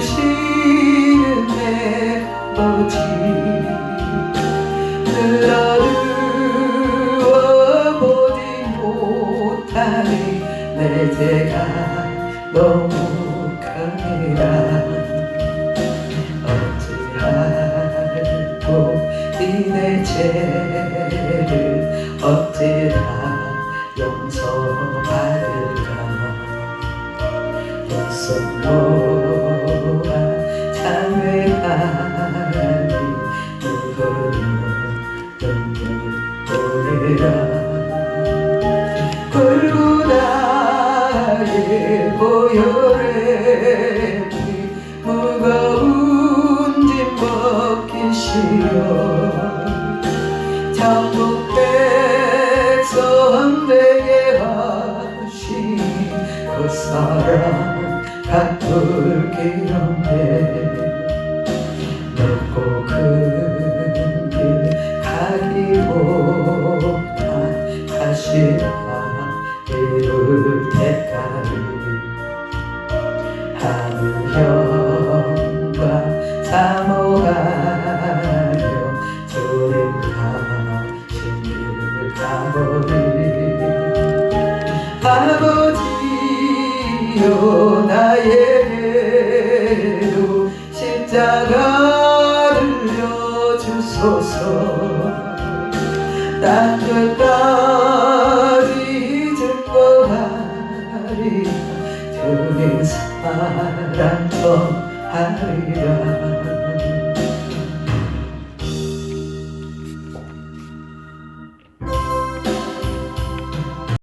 부르시는 내 아버지 들어두어 보지 못하니 내 죄가 너무 강해라. 어찌하고 이내 죄를 어찌다 용서받을까 약 나의 보혈에 무거운 짐 벗기시오 천국 백성 되게 하신 그 사랑 가둘 길었네. 넓고 큰 길 가기보다 다시 이룰 때 까지 하늘 형과 사모하며 주님 가신 길 가보리 아버지여 나에게도 십자가를 져주소서 땅끝까 하리 주님 사랑 전하리라